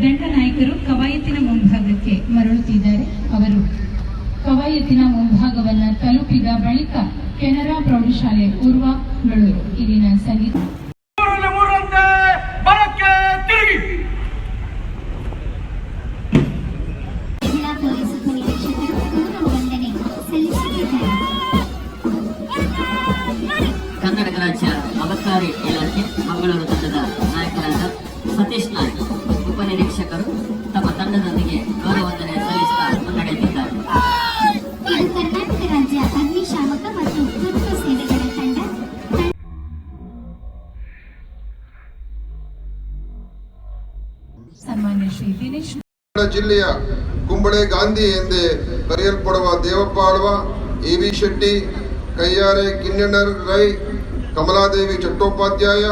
ದಂಡನಾಯಕರು ಕವಾಯತಿನ ಮುಂಭಾಗಕ್ಕೆ ಮರಳುತ್ತಿದ್ದಾರೆ. ಅವರು ಕವಾಯತಿನ ಮುಂಭಾಗವನ್ನ ತಲುಪಿದ ಬಳಿಕ ಕೆನರಾ ಪ್ರೌಢಶಾಲೆ ಪೂರ್ವಗಳು ಇಲ್ಲಿನ ಸಂಗೀತ. ಕನ್ನಡ ರಾಜ್ಯ ಅಬಕಾರಿ ಇಲಾಖೆ ಮಂಗಳೂರು ತಂಡದ ನಾಯಕರಾದ ಸತೀಶ್ ನಾಯ್ಕ್. ಉಪನಿರೀಕ್ಷಕರು ತಮ್ಮ ತಂಡದೊಂದಿಗೆ ಗೌರವಂದನೆ ಸಲ್ಲಿಸುತ್ತಾ ಮುನ್ನಡೆಯುತ್ತಿದ್ದಾರೆ. ಇದು ಕರ್ನಾಟಕ ರಾಜ್ಯ ಅಗ್ನಿಶಾಮಕ ಮತ್ತು ತುರ್ತು ಸೇವೆಗಳ ತಂಡ ಸನ್ಮಾನ್ಯ ಶ್ರೀ ದಿನೇಶ್ ಜಿಲ್ಲೆಯ ಕುಂಬಳೆ ಗಾಂಧಿ ಎಂದೇ ಕರೆಯಲ್ಪಡುವ ದೇವಪ್ಪ ಆಳ್ವ ಎ ವಿ ಶೆಟ್ಟಿ ಕಯ್ಯಾರೆ ಕಿನ್ನಣ್ಣರ್ ರೈ ಕಮಲಾದೇವಿ ಚಟ್ಟೋಪಾಧ್ಯಾಯ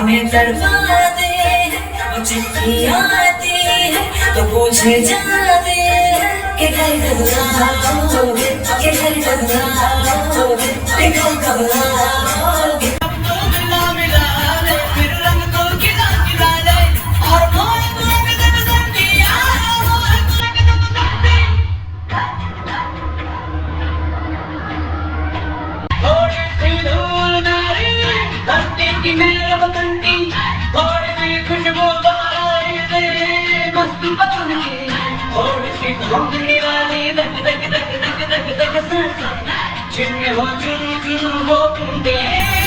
हमें तड़पाते हैं, वो चिट्ठी आती है तो पूछे जाते हैं कि घर कब आओगे कि घर कब आओगे कि घर कब आओगे जिनमें वो चुन चुन చిన్న రోజు రోజు